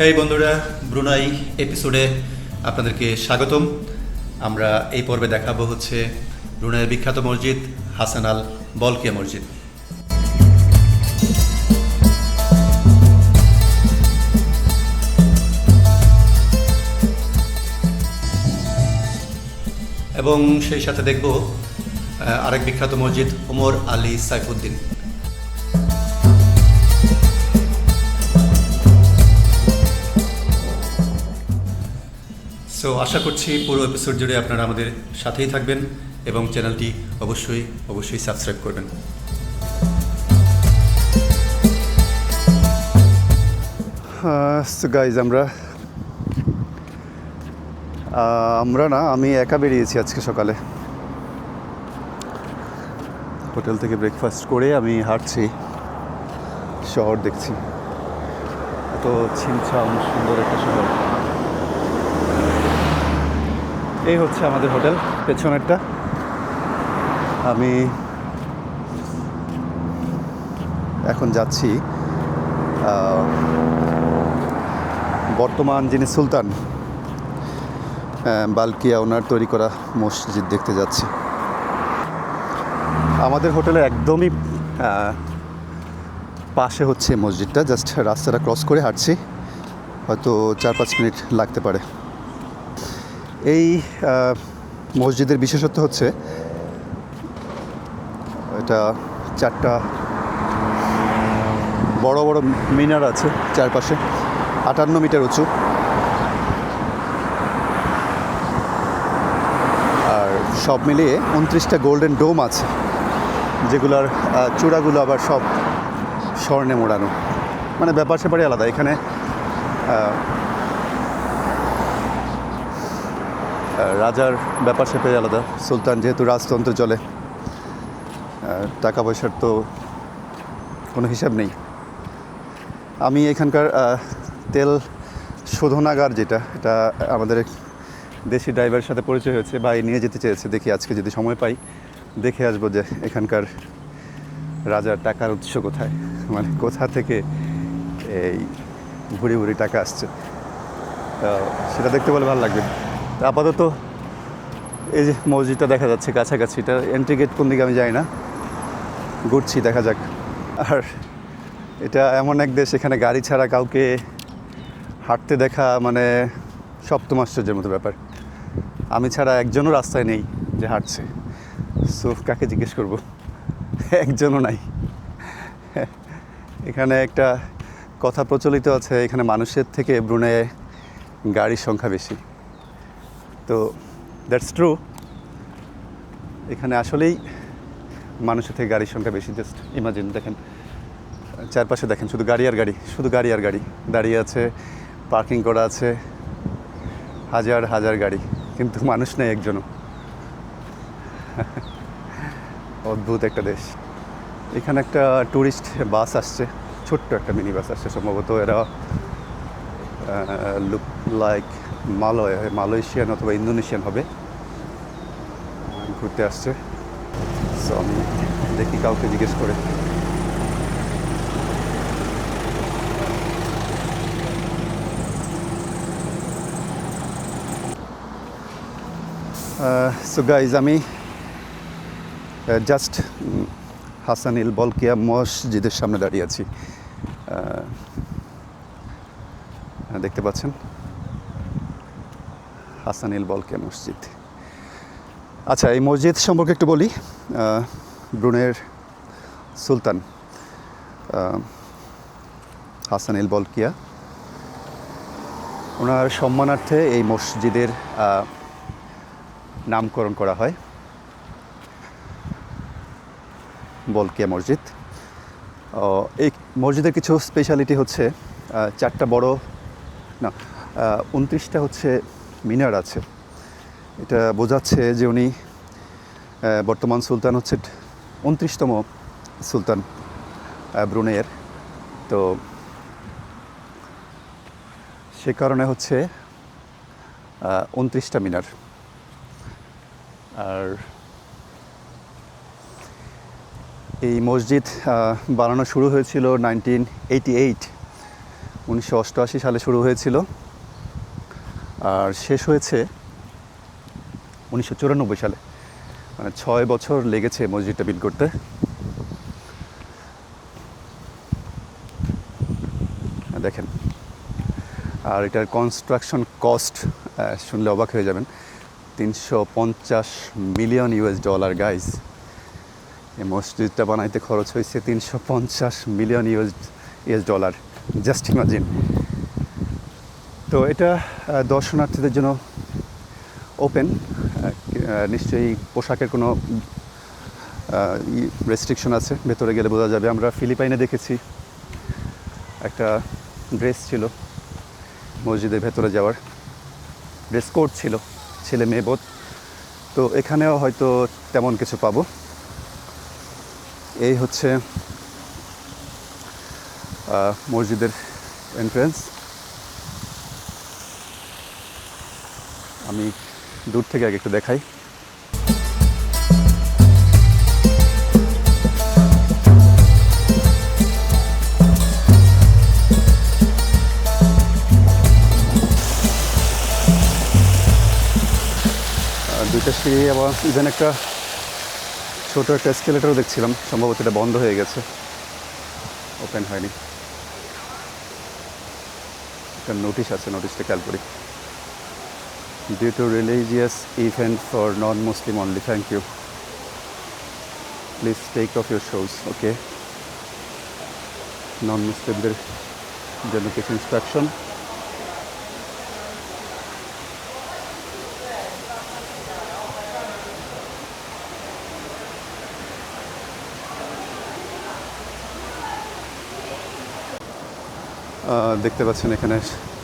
হেই বন্ধুরা, ব্রুনাই এপিসোডে আপনাদেরকে স্বাগতম। আমরা এই পর্বে দেখাবো হচ্ছে ব্রুনাইয়ের বিখ্যাত মসজিদ, হাসান আল বলকিয়া মসজিদ। এবং সেই সাথে দেখব আরেক বিখ্যাত মসজিদ, ওমর আলী সাইফুদ্দিন। সো আশা করছি পুরো এপিসোড জুড়ে আপনারা আমাদের সাথেই থাকবেন এবং চ্যানেলটি অবশ্যই অবশ্যই সাবস্ক্রাইব করবেন। গাইজ আমরা আমরা না, আমি একা বেরিয়েছি আজকে সকালে। হোটেল থেকে ব্রেকফাস্ট করে আমি হাঁটছি, শহর দেখছি। এত ছিমছাম, সুন্দর একটা শহর। এই হচ্ছে আমাদের হোটেল, পেছনেরটা। আমি এখন যাচ্ছি বর্তমান যিনি সুলতান বালকিয়া ওনার তৈরি করা মসজিদ দেখতে যাচ্ছি। আমাদের হোটেলে একদমই পাশে হচ্ছে মসজিদটা, জাস্ট রাস্তাটা ক্রস করে হাঁটছি, হয়তো চার পাঁচ মিনিট লাগতে পারে। এই মসজিদের বিশেষত্ব হচ্ছে এটা চারটা বড় বড় মিনার আছে চারপাশে, আটান্ন মিটার উঁচু। আর সব মিলিয়ে উনত্রিশটা গোল্ডেন ডোম আছে, যেগুলোর চূড়াগুলো আবার সব স্বর্ণে মোড়ানো। মানে ব্যাপার স্যাপারই আলাদা। এখানে রাজার ব্যাপার স্যাপারই আলাদা। সুলতান যেহেতু রাজতন্ত্র চলে টাকা পয়সার তো কোনো হিসাব নেই। আমি এখানকার তেল শোধনাগার যেটা, এটা আমাদের দেশি ড্রাইভারের সাথে পরিচয় হয়েছে বা নিয়ে যেতে চেয়েছে, দেখি আজকে যদি সময় পাই, দেখে আসব যে এখানকার রাজার টাকার উৎস কোথায় মানে কোথা থেকে এই ভুড়ি ভুড়ি টাকা আসছে। সেটা দেখতে বলে ভালো লাগবে। আপাতত এই যে মসজিদটা দেখা যাচ্ছে কাছাকাছি, এটা এন্ট্রি গেট কোন দিকে আমি যাই না। ঘুরছি, দেখা যাক। আর এটা এমন এক দেশ, এখানে গাড়ি ছাড়া কাউকে হাঁটতে দেখা মানে সপ্তম আশ্চর্যের মতো ব্যাপার। আমি ছাড়া একজনও রাস্তায় নেই যে হাঁটছে। সো কাকে জিজ্ঞেস করব? একজনও নাই। এখানে একটা কথা প্রচলিত আছে, এখানে মানুষের থেকে ব্রুনে গাড়ির সংখ্যা বেশি। তো দ্যাটস ট্রু এখানে আসলেই মানুষের থেকে গাড়ির সংখ্যা বেশি জাস্ট ইমাজিন দেখেন, চারপাশে দেখেন, শুধু গাড়ি আর গাড়ি, শুধু গাড়ি আর গাড়ি। দাঁড়িয়ে আছে পার্কিং করা আছে, হাজার হাজার গাড়ি, কিন্তু মানুষ নেই একজনও। অদ্ভুত একটা দেশ। এখানে একটা ট্যুরিস্ট বাস আসছে, ছোট্ট একটা মিনি বাস আসছে, সম্ভবত এরা লুক লাইক মালয় মালয়েশিয়ান অথবা ইন্দোনেশিয়ান হবে। ঘুরতে আসছে। সো আমি দেখি কাউকে জিজ্ঞেস করে। সো গাইজ আমি জাস্ট হাসানিল বলকিয়া মসজিদের সামনে দাঁড়িয়ে আছি। দেখতে পাচ্ছেন। হাসানিল বলকিয়া মসজিদ। আচ্ছা এই মসজিদ সম্পর্কে একটু বলি। ব্রুনের সুলতান হাসানিল বলকিয়া। ওনার সম্মানার্থে এই মসজিদের নামকরণ করা হয়। বলকিয়া মসজিদ। এই মসজিদের কিছু স্পেশালিটি হচ্ছে চারটা বড় না উনত্রিশটা হচ্ছে মিনার আছে। এটা বোঝাচ্ছে যে উনি বর্তমান সুলতান হচ্ছে উনত্রিশতম সুলতান আহ, ব্রুনেয়ের তো সে কারণে হচ্ছে উনত্রিশটা মিনার। আর এই মসজিদ বানানো শুরু হয়েছিল নাইনটিন এইটি এইট। উনিশশো অষ্টআশি সালে শুরু হয়েছিল। আর শেষ হয়েছে উনিশশো চুরানব্বই সালে। মানে ছয় বছর লেগেছে মসজিদটা বিল্ড করতে। দেখেন, আর এটার কনস্ট্রাকশন কস্ট শুনলে অবাক হয়ে যাবেন। তিনশো পঞ্চাশ মিলিয়ন ইউএস ডলার গাইজ এই মসজিদটা বানাইতে খরচ হয়েছে তিনশো পঞ্চাশ million US US dollar just imagine তো এটা দর্শনার্থীদের জন্য ওপেন নিশ্চয়ই পোশাকের কোনো রেস্ট্রিকশন আছে। ভেতরে গেলে বোঝা যাবে। আমরা ফিলিপাইনে দেখেছি একটা ড্রেস ছিল মসজিদের ভেতরে যাওয়ার। ড্রেস কোড ছিল, ছেলে মেয়ে বোধ তো এখানেও হয়তো তেমন কিছু পাবো। এই হচ্ছে মসজিদের এন্ট্রেন্স আমি দূর থেকে আগে একটু দেখাই। দুইটা সিঁড়ি আবার ইভেন একটা ছোট একটা স্কেলেটারও দেখছিলাম। সম্ভবত এটা বন্ধ হয়ে গেছে। ওপেন হয়নি। একটা নোটিশ আছে নোটিশটা খেয়াল করি। Due to religious event for non Muslim only thank you please take off your shoes okay non মুসলিমদের জন্য কিছু ইনস্ট্রাকশন দেখতে পাচ্ছেন এখানে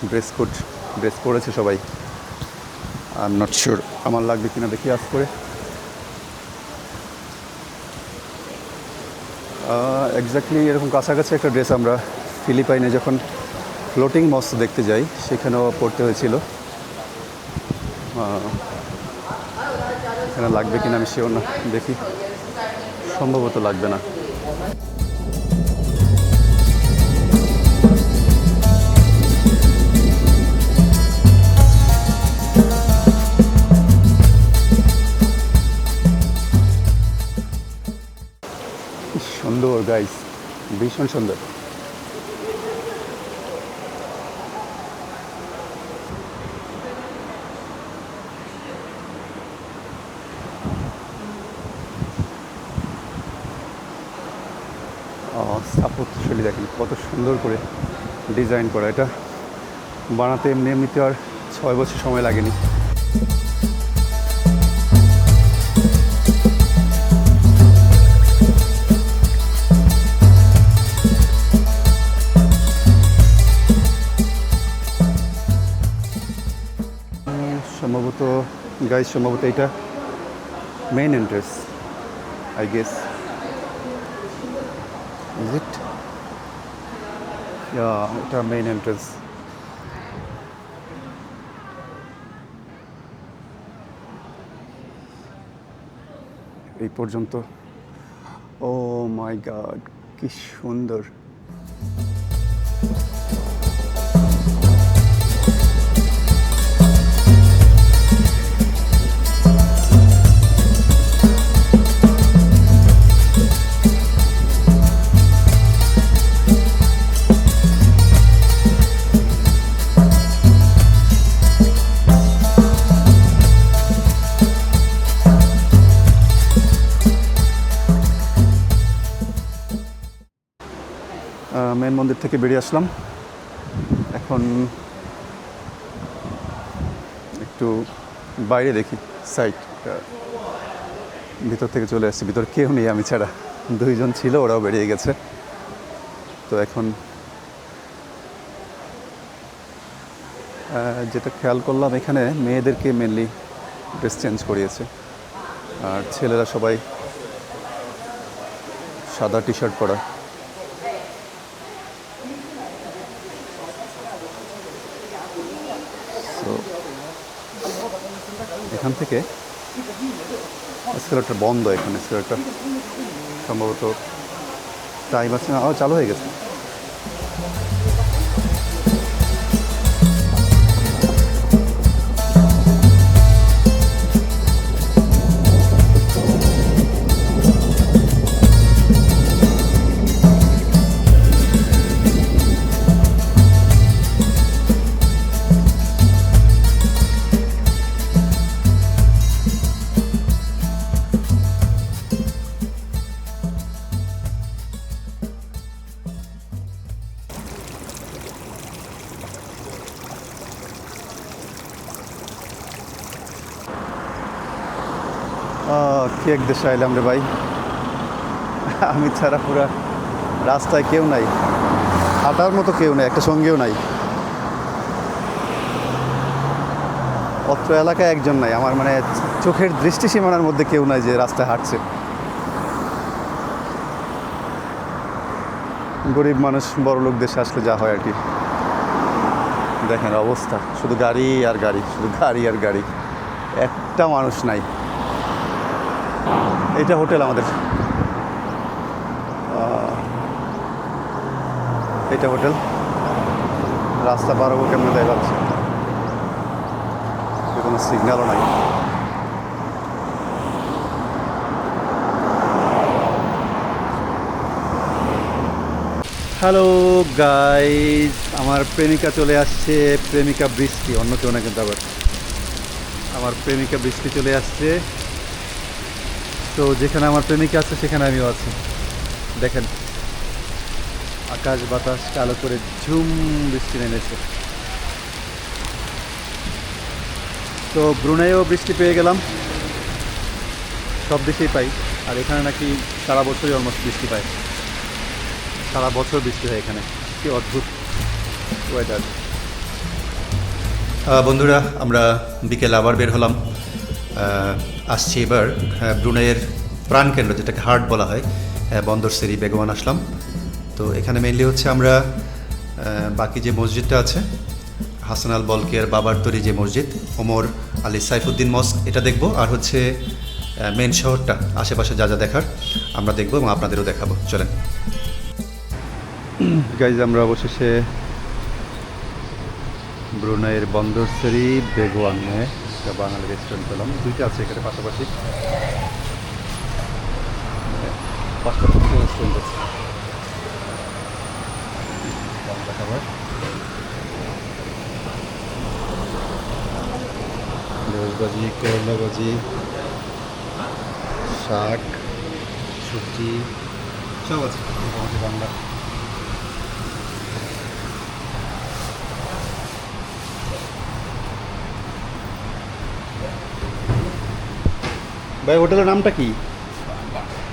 ড্রেস কোড ড্রেস পরেছে সবাই। আর নট শিওর আমার লাগবে কিনা দেখি আজ করে। এক্স্যাক্টলি এরকম কাছাকাছি একটা ড্রেস আমরা ফিলিপাইনে যখন ফ্লোটিং মস্ত দেখতে যাই, সেখানেও পড়তে হয়েছিল। এখানে লাগবে কিনা আমি শিওর না, দেখি। সম্ভবত লাগবে না। সুন্দর গাইস ভীষণ সুন্দর। স্থাপত্যশৈলী দেখেন, কত সুন্দর করে ডিজাইন করা। এটা বানাতে এমনি এমনিতে আর ছয় বছর সময় লাগেনি। গাইজ সম্ভবত এটা main entrance I guess is it এটা মেইন এন্ট্রেন্স এই পর্যন্ত। ও মাই গড কি সুন্দর। মেন মন্দির থেকে বেরিয়ে আসলাম। এখন একটু বাইরে দেখি সাইড ভিতর থেকে চলে আসছি, ভিতর কেউ নেই আমি ছাড়া। দুইজন ছিল, ওরাও বেরিয়ে গেছে। তো এখন যেটা খেয়াল করলাম এখানে মেয়েদেরকে মেনলি ড্রেস চেঞ্জ করিয়েছে। আর ছেলেরা সবাই সাদা টি শার্ট পরা। এখান থেকে স্কেলারটা বন্ধ এখানে স্কেলারটা সম্ভবত টাইম আছে। চালু হয়ে গেছে। কি এক দেশে আইলাম রে ভাই। আমি ছাড়া পুরা রাস্তায় কেউ নাই। হাঁটার মতো কেউ নাই, একটা সঙ্গেও নাই। অত্র এলাকায় একজন নাই, আমার মানে চোখের দৃষ্টি সীমানার মধ্যে কেউ নাই যে রাস্তায় হাঁটছে। গরিব মানুষ, বড় লোক দেশে আসলে যা হয় আর কি। দেখেন অবস্থা, শুধু গাড়ি আর গাড়ি, শুধু গাড়ি আর গাড়ি। একটা মানুষ নাই। এটা হোটেল আমাদের। এটা হোটেল। রাস্তা পার হব কেমন দেয় ভাবছি। কোনো সিগন্যালও নাই। হ্যালো গাইজ আমার প্রেমিকা চলে আসছে, প্রেমিকা বৃষ্টি। অন্য কেউ না কিন্তু আবার। আমার প্রেমিকা বৃষ্টি চলে আসছে। তো যেখানে আমার প্রেমিকা আছে, সেখানে আমিও আছি। দেখেন, আকাশ বাতাস কালো করে ঝুম বৃষ্টি নেমেছে। তো ব্রুনাইও বৃষ্টি পেয়ে গেলাম। সব দেশেই পাই। আর এখানে নাকি সারা বছরই অলমোস্ট বৃষ্টি পায়। সারা বছর বৃষ্টি হয় এখানে। কি অদ্ভুত ওয়েদার বন্ধুরা, আমরা বিকেল আবার বের হলাম। আসছি এবার ব্রুনাইয়ের প্রাণকেন্দ্র, যেটাকে হার্ট বলা হয় বন্দর সেরি বেগওয়ান আসলাম। তো এখানে মেইনলি হচ্ছে আমরা বাকি যে মসজিদটা আছে, হাসান আল বলকের বাবার তৈরি যে মসজিদ, ওমর আলী সাইফুদ্দিন মস্ক, এটা দেখব। আর হচ্ছে মেন শহরটা, আশেপাশে যা যা দেখার, আমরা দেখব এবং আপনাদেরও দেখাবো। চলেন। গাইজ আমরা অবশেষে ব্রুনাইয়ের বন্দর সেরি বেগওয়ানে একটা বাঙালি রেস্টুরেন্ট পেলাম। দুইটা আছে এখানে পাশাপাশি। পাশাপাশি রেস্টুরেন্ট আছে। বাংলা খাবার ঢেঁড়সবাজি করলাবাজি, শাক, সবজি, সব আছে। বাংলা। ভাই হোটেলের নামটা কি?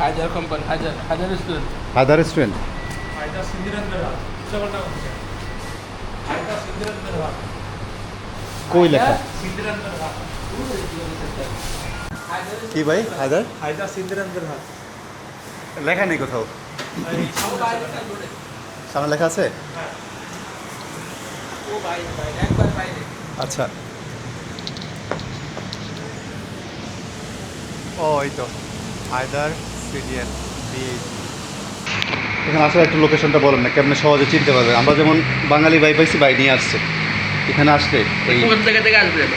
হাজার কোম্পানি হাজার হাজার রেস্টুরেন্ট। হায়দার রেস্টুরেন্ট। কই লেখা? কি ভাই হায়দার? হায়দার সিন্দিরেন্দ্র হাট লেখা নেই কোথাও। সামনে লেখা আছে? বাইরে। আচ্ছা। ও তো। এখানে আসার একটু লোকেশনটা বলেন না কেমন সহজে চিনতে পারবে? আমরা যেমন বাঙালি ভাই পাইছি ভাই নিয়ে আসছে। এখানে আসলে এই কোন জায়গা থেকে আসবে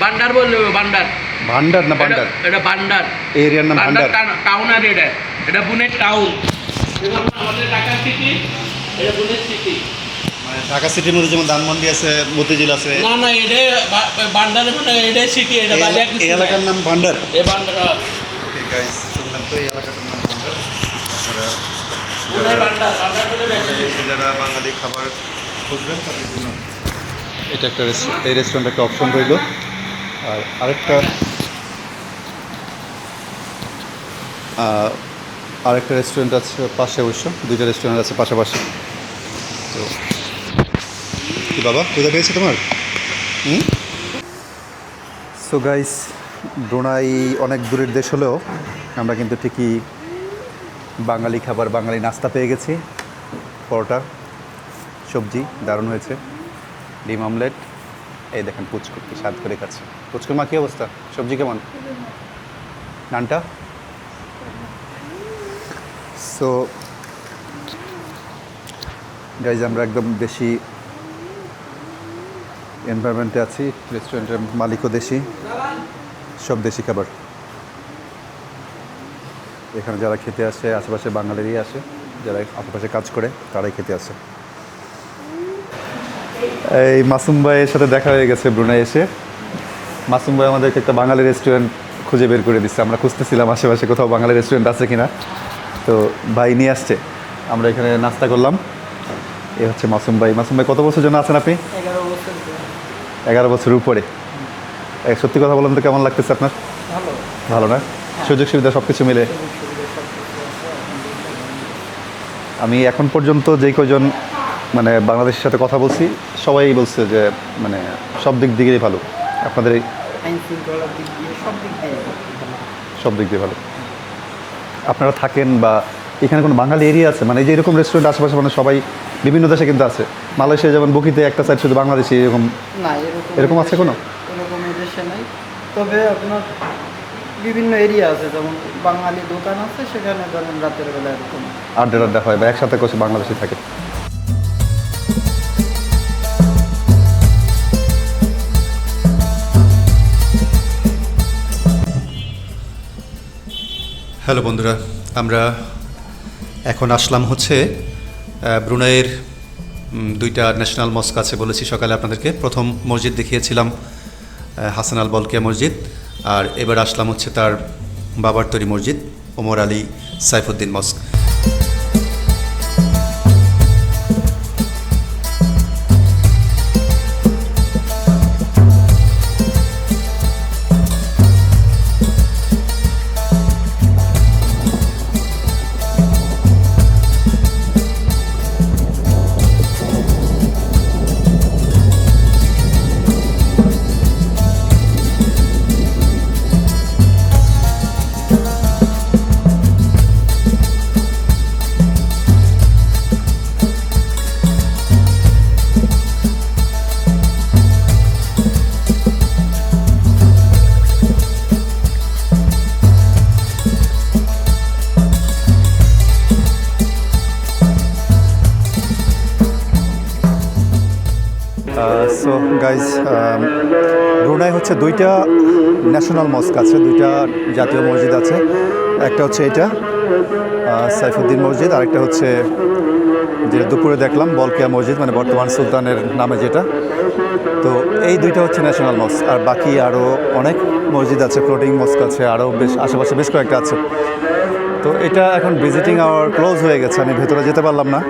বান্ডার বললে বান্ডার। ভান্ডার না ভান্ডার এটা- এটা বান্ডার। এরিয়ার নাম ভান্ডার টাউন আর এটা। এটা বুনের টাউন। আমাদের ঢাকা সিটি এটা বুনের সিটি ঢাকা সিটির মধ্যে যেমন ধানমন্ডি আছে মতিঝিল আছে। না না এটা বান্ডার মানে এটা সিটি এটা এই এলাকার নাম ভান্ডার এই বান্ডার ওকে গাইস শুনলাম তো এই এলাকাটার নাম ভান্ডার যারা বাঙালি খাবার খুঁজবেন তাদের জন্য। এটা একটা রেস্টুরেন্ট এই রেস্টুরেন্ট একটা অপশন রইল। আর আরেকটা আরেকটা রেস্টুরেন্ট আছে পাশে অবশ্য। দুইটা রেস্টুরেন্ট আছে পাশাপাশি। তো বাবা, কোথায় পেয়েছে তোমার? হুম? সো গাইস ব্রুনাই অনেক দূরের দেশ হলেও আমরা কিন্তু ঠিকই বাঙালি খাবার, বাঙালি নাস্তা পেয়ে গেছি। পরোটা, সবজি, দারুণ হয়েছে। ডিম অমলেট এই দেখেন পুচকু, কি স্বাদ করে খাচ্ছে। পুচকুর মা কী অবস্থা? সবজি কেমন? নানটা? সো গাইজ আমরা একদম দেশি এনভায়রনমেন্টে আছি রেস্টুরেন্টের মালিকও দেশি, সব দেশি খাবার। এখানে যারা খেতে আসে, আশেপাশে বাঙালিরই আসে, যারা আশেপাশে কাজ করে, তারাই খেতে আসে। এই মাসুম ভাইয়ের সাথে দেখা হয়ে গেছে ব্রুনাই এসে। মাসুম ভাই আমাদেরকে একটা বাঙালি রেস্টুরেন্ট খুঁজে বের করে দিচ্ছে। আমরা খুঁজতেছিলাম আশেপাশে কোথাও বাঙালি রেস্টুরেন্ট আছে কিনা। তো ভাই নিয়ে আসছে। আমরা এখানে নাস্তা করলাম। এ হচ্ছে মাসুম ভাই। মাসুম ভাই, কত বছর জন্য আছেন আপনি? এগারো বছর উপরে। সত্যি কথা বলেন তো কেমন লাগতেছে আপনার? ভালো। না? সুযোগ সুবিধা সব কিছু মিলে। আমি এখন পর্যন্ত যেই কজন মানে বাংলাদেশের সাথে কথা বলছি সবাই বলছে যে মানে সব দিক দিকেই ভালো। আপনাদের সব দিক দিয়ে ভালো। সব দিক দিয়ে ভালো। আপনারা থাকেন বা এখানে কোনো বাঙালি এরিয়া আছে? মানে এই যে এরকম রেস্টুরেন্ট আশেপাশে মানে সবাই বিভিন্ন দেশে কিন্তু আছে। মালয়েশিয়া যেমন বকিতে একটা সাইড শুধু বাংলাদেশি এরকম না এরকম আছে কোনো? এরকম দেশে নাই। তবে আপনার বিভিন্ন এরিয়া আছে যেমন বাঙালি দোকান আছে সেখানে ধরেন রাতের বেলা এরকম। আড্ডা আড্ডা হয় বা একসাথে কিছু বাংলাদেশি থাকে। হ্যালো বন্ধুরা। আমরা এখন আসলাম হচ্ছে ব্রুনাইয়ের দুইটা ন্যাশনাল মস্ক আছে বলেছি সকালে আপনাদেরকে। প্রথম মসজিদ দেখিয়েছিলাম হাসান আল বলকিয়া মসজিদ, আর এবার আসলাম হচ্ছে তার বাবার তৈরি মসজিদ, ওমর আলী সাইফুদ্দিন মস্ক। হচ্ছে দুইটা ন্যাশনাল মস্ক আছে, দুইটা জাতীয় মসজিদ আছে। একটা হচ্ছে এটা সাইফুদ্দিন মসজিদ, আরেকটা হচ্ছে যে দুপুরে দেখলাম, বলকিয়া মসজিদ মানে বর্তমান সুলতানের নামে যেটা। তো এই দুইটা হচ্ছে ন্যাশনাল মস্ক আর বাকি আরও অনেক মসজিদ আছে ফ্লোটিং মস্ক আছে আরও বেশ, আশেপাশে বেশ কয়েকটা আছে। তো এটা এখন ভিজিটিং আওয়ার ক্লোজ হয়ে গেছে, আমি ভেতরে যেতে পারলাম না।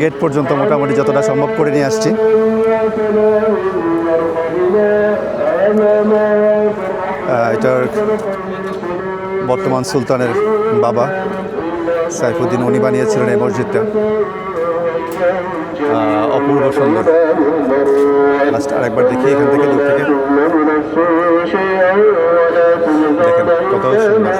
গেট পর্যন্ত মোটামুটি যতটা সম্ভব করে নিয়ে আসছি। এটার বর্তমান সুলতানের বাবা সাইফুদ্দিন উনি বানিয়েছিলেন এই মসজিদটা। অপূর্ব সুন্দর। লাস্ট আরেকবার দেখি এখান থেকে দূর থেকে। দেখেন কত সুন্দর।